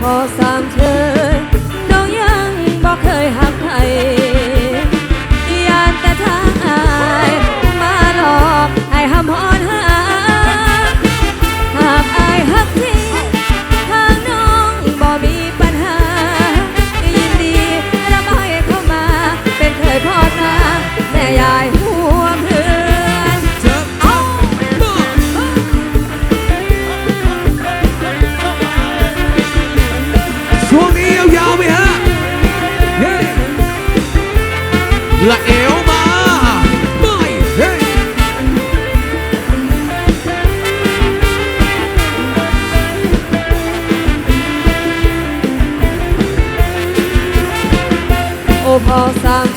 พอสามเชย และเอวมาไม่เฮ้โอพอสั่ง